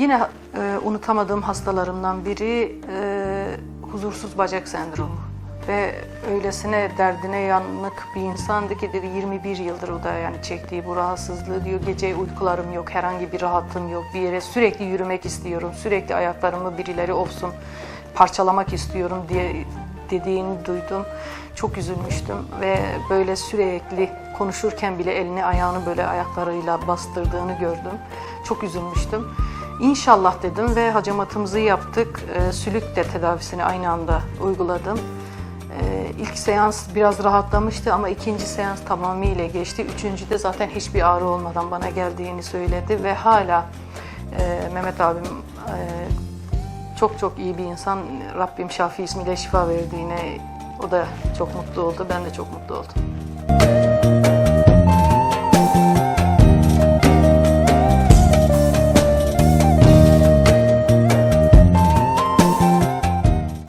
Yine e, unutamadığım hastalarımdan biri e, huzursuz bacak sendromu. Ve öylesine derdine yanık bir insandı ki dedi 21 yıldır o da yani çektiği bu rahatsızlığı diyor. Gece uykularım yok, herhangi bir rahatım yok. Bir yere sürekli yürümek istiyorum, sürekli ayaklarımı birileri olsun parçalamak istiyorum diye dediğini duydum. Çok üzülmüştüm ve böyle sürekli konuşurken bile elini ayağını böyle ayaklarıyla bastırdığını gördüm. Çok üzülmüştüm. İnşallah dedim ve hacamatımızı yaptık. Ee, sülük de tedavisini aynı anda uyguladım. Ee, ilk seans biraz rahatlamıştı ama ikinci seans tamamıyla geçti. Üçüncüde zaten hiçbir ağrı olmadan bana geldiğini söyledi ve hala e, Mehmet abim e, çok çok iyi bir insan. Rabbim Şafi ismiyle şifa verdiğine o da çok mutlu oldu. Ben de çok mutlu oldum.